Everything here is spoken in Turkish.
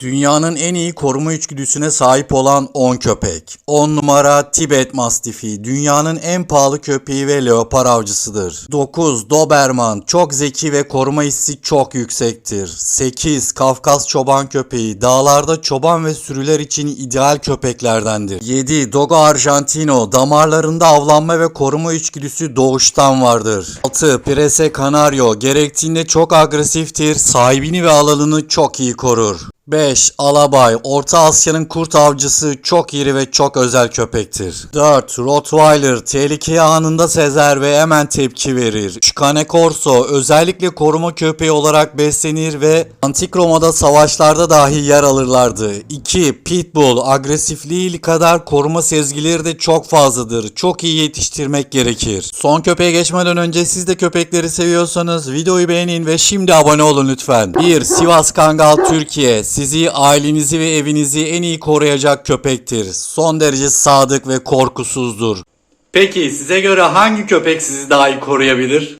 Dünyanın en iyi koruma içgüdüsüne sahip olan 10 köpek. 10 numara Tibet Mastifi. Dünyanın en pahalı köpeği ve leopar avcısıdır. 9 Doberman. Çok zeki ve koruma hissi çok yüksektir. 8 Kafkas çoban köpeği. Dağlarda çoban ve sürüler için ideal köpeklerdendir. 7 Dogo Argentino. Damarlarında avlanma ve koruma içgüdüsü doğuştan vardır. 6 Prese Canario. Gerektiğinde çok agresiftir. Sahibini ve alanını çok iyi korur. 5. Alabay. Orta Asya'nın kurt avcısı çok iri ve çok özel köpektir. 4. Rottweiler. Tehlikeyi anında sezer ve hemen tepki verir. 3. Cane Corso. Özellikle koruma köpeği olarak beslenir ve Antik Roma'da savaşlarda dahi yer alırlardı. 2. Pitbull. Agresifliği kadar koruma sezgileri de çok fazladır. Çok iyi yetiştirmek gerekir. Son köpeğe geçmeden önce siz de köpekleri seviyorsanız videoyu beğenin ve şimdi abone olun lütfen. 1. Sivas Kangal Türkiye. Sizi, ailenizi ve evinizi en iyi koruyacak köpektir. Son derece sadık ve korkusuzdur. Peki size göre hangi köpek sizi daha iyi koruyabilir?